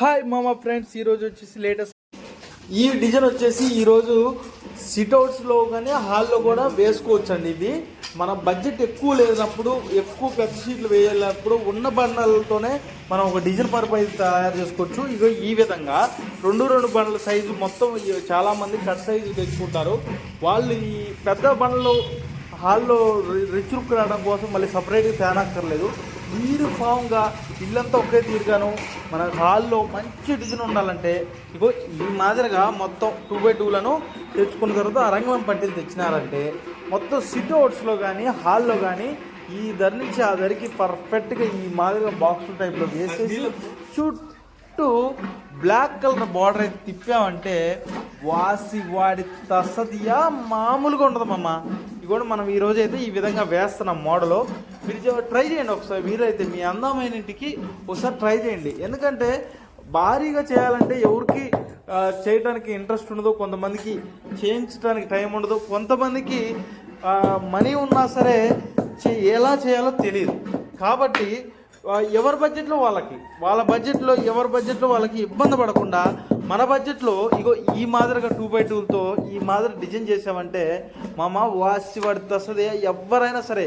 Hi మామ friends ఈరోజు వచ్చేసి లేటెస్ట్ ఈ డిజైన్ వచ్చేసి ఈరోజు సిట్అవుట్స్లో కానీ హాల్లో కూడా వేసుకోవచ్చు అండి ఇది. మన బడ్జెట్ ఎక్కువ లేనప్పుడు ఎక్కువ పెద్ద షీట్లు వేయలేనప్పుడు ఉన్న బండలతోనే మనం ఒక డిజైన్ పర్పస్ తయారు చేసుకోవచ్చు. ఇగో ఈ విధంగా రెండు రెండు బండ్ల సైజు మొత్తం చాలామంది కట్ సైజు తెచ్చుకుంటారు. వాళ్ళు ఈ పెద్ద బండ్లు హాల్లో రిచ్ లుక్ రావడం కోసం మళ్ళీ సపరేట్గా తేనక్కర్లేదు. యూనిఫామ్గా ఇల్లంతా ఒకే తీరుగాను మన హాల్లో మంచి డిజైన్ ఉండాలంటే ఇగో ఈ మాదిరిగా మొత్తం టూ బై టూలను తెచ్చుకున్న తర్వాత అరంగం పట్టీలు తెచ్చినారంటే మొత్తం సిట్ అవుట్స్లో కానీ హాల్లో కానీ ఈ ధర నుంచి ఆ ధరికి పర్ఫెక్ట్గా ఈ మాదిరిగా బాక్స్ టైప్లో వేసేసి చుట్టూ బ్లాక్ కలర్ బార్డర్ అయితే తిప్పామంటే వాసి వాడి తసదియా మామూలుగా ఉండదు మామ. ఇది కూడా మనం ఈ రోజు అయితే ఈ విధంగా వేస్తున్నాం మోడల్ మీరు ట్రై చేయండి ఒకసారి మీరైతే మీ అందమైన ఇంటికి ఒకసారి ట్రై చేయండి. ఎందుకంటే భారీగా చేయాలంటే ఎవరికి చేయడానికి ఇంట్రెస్ట్ ఉండదు కొంతమందికి చేయించడానికి టైం ఉండదు కొంతమందికి మనీ ఉన్నా సరే చే- ఎలా చేయాలో తెలియదు. కాబట్టి ఎవరి బడ్జెట్లో వాళ్ళకి వాళ్ళ బడ్జెట్లో ఎవరి బడ్జెట్లో వాళ్ళకి ఇబ్బంది పడకుండా మన బడ్జెట్లో ఇగో ఈ మాదిరిగా టూ బై టూలతో ఈ మాదిరి డిజైన్ చేసామంటే మామ వాసి పడుతుంది ఎవరైనా సరే.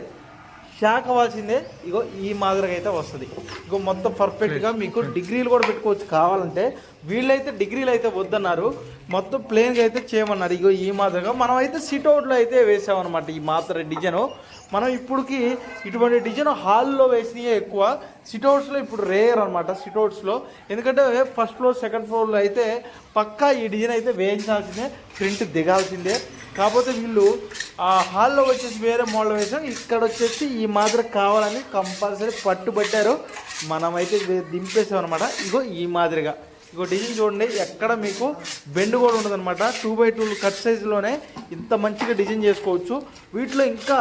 షాక్ అవ్వాల్సిందే ఇగో ఈ మాదిరిగా అయితే వస్తుంది. ఇగో మొత్తం పర్ఫెక్ట్గా మీకు డిగ్రీలు కూడా పెట్టుకోవచ్చు కావాలంటే. వీళ్ళైతే డిగ్రీలు అయితే వద్దన్నారు. మొత్తం ప్లేన్గా అయితే చేయమన్నారు. ఇగో ఈ మాదిరిగా మనం అయితే సిట్ అవుట్లో అయితే వేసామన్నమాట ఈ మాత్ర డిజైన్. మనం ఇప్పటికి ఇటువంటి డిజైన్ హాల్లో వేసినవి ఎక్కువ. సిట్అవుట్స్లో ఇప్పుడు రేర్ అనమాట సిట్అవుట్స్లో ఎందుకంటే ఫస్ట్ ఫ్లోర్ సెకండ్ ఫ్లోర్లో అయితే పక్కా ఈ డిజైన్ అయితే వేయించాల్సిందే. ప్రింట్ దిగాల్సిందే. కాకపోతే వీళ్ళు ఆ హాల్లో వచ్చేసి వేరే మోడల్ వేసాం. ఇక్కడ వచ్చేసి ఈ మాదిరి కావాలని కంపల్సరీ పట్టుబట్టారు. మనమైతే దింపేసాం అనమాట ఇగో ఈ మాదిరిగా. ఇగో డిజైన్ చూడండి ఎక్కడ మీకు బెండ్ కూడా ఉండదు అనమాట టూ బై టూ కట్ సైజులోనే ఇంత మంచిగా డిజైన్ చేసుకోవచ్చు. వీటిలో ఇంకా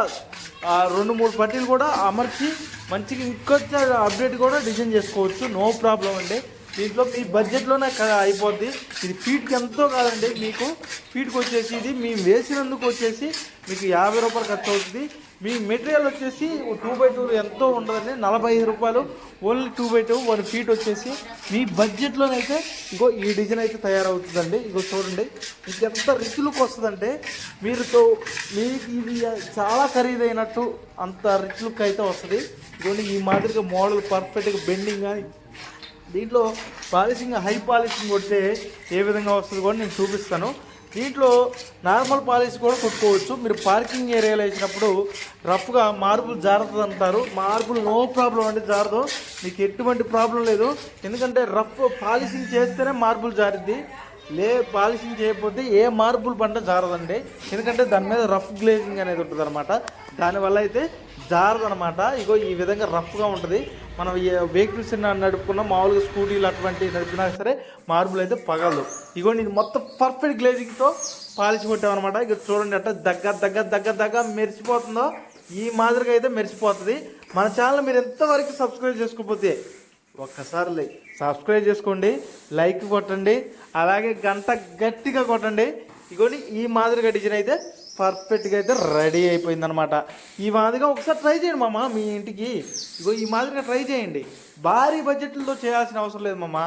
రెండు మూడు పట్టీలు కూడా అమర్చి మంచిగా ఇంకొంచెం అప్డేట్ కూడా డిజైన్ చేసుకోవచ్చు. నో ప్రాబ్లం అండి. దీంట్లో మీ బడ్జెట్లోనే నాకు అయిపోద్ది. ఇది ఫీట్కి ఎంతో కాదండి మీకు ఫీట్కి వచ్చేసి ఇది మేము వేసినందుకు వచ్చేసి మీకు యాభై రూపాయలు ఖర్చు అవుతుంది. మీ మెటీరియల్ వచ్చేసి టూ బై టూ ఎంతో ఉండదండి నలభై ఐదు రూపాయలు. Only two by two one feet వచ్చేసి మీ బడ్జెట్లోనైతే ఇంకో ఈ డిజైన్ అయితే తయారవుతుందండి. ఇంకో చూడండి మీకు ఎంత రిచ్ లుక్ వస్తుందంటే మీరు మీకు ఇది చాలా ఖరీదైనట్టు అంత రిచ్ లుక్ అయితే వస్తుంది. ఇదిగోండి ఈ మాదిరిగా మోడల్ పర్ఫెక్ట్గా బెండింగ్ కానీ దీంట్లో పాలిషింగ్ హై పాలిషింగ్ కొడితే ఏ విధంగా వస్తుంది కూడా నేను చూపిస్తాను. దీంట్లో నార్మల్ పాలిష్ కూడా కొట్టుకోవచ్చు. మీరు పార్కింగ్ ఏరియాలో వేసినప్పుడు రఫ్గా మార్బుల్ జారుతుంది అంటారు. మార్బుల్ నో ప్రాబ్లం అంటే జారదు. మీకు ఎటువంటి ప్రాబ్లం లేదు. ఎందుకంటే రఫ్ పాలిషింగ్ చేస్తేనే మార్బుల్ జారిద్ది. లే పాలిషింగ్ చేయకపోతే ఏ మార్బుల్ పంట జారదండి. ఎందుకంటే దాని మీద రఫ్ గ్లేజింగ్ అనేది ఉంటుంది అనమాట దానివల్ల అయితే జారదనమాట ఇగో ఈ విధంగా రఫ్గా ఉంటుంది. మనం వెహికల్స్ నడుపుకున్న మామూలుగా స్కూటీలు అటువంటివి నడిపినా సరే మార్బుల్ అయితే పగలదు. ఇగో నేను మొత్తం పర్ఫెక్ట్ గ్లేజింగ్తో పాలిష్ కొట్టామన్నమాట. ఇక చూడండి అట్ట దగ్గర దగ్గర దగ్గర దగ్గర మెరిసిపోతుందో. ఈ మాదిరిగా అయితే మెరిసిపోతుంది. మన ఛానల్ మీరు ఎంతవరకు సబ్స్క్రైబ్ చేసుకోకపోతే ఒక్కసారి సబ్స్క్రైబ్ చేసుకోండి లైక్ కొట్టండి అలాగే గంట గట్టిగా కొట్టండి. ఇగోని ఈ మాదిరిగా డిజైన్ అయితే పర్ఫెక్ట్గా అయితే రెడీ అయిపోయిందనమాట ఈ మాదిరిగా ఒకసారి ట్రై చేయండి మామ మీ ఇంటికి. ఇగో ఈ మాదిరిగా ట్రై చేయండి. భారీ బడ్జెట్లతో చేయాల్సిన అవసరం లేదు మామ.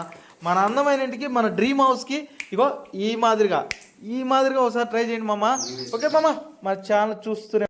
మన అందమైన ఇంటికి మన డ్రీమ్ హౌస్కి ఇగో ఈ మాదిరిగా. ఈ మాదిరిగా ఒకసారి ట్రై చేయండి మామ. ఓకే మామ మన ఛానల్ చూస్తూనే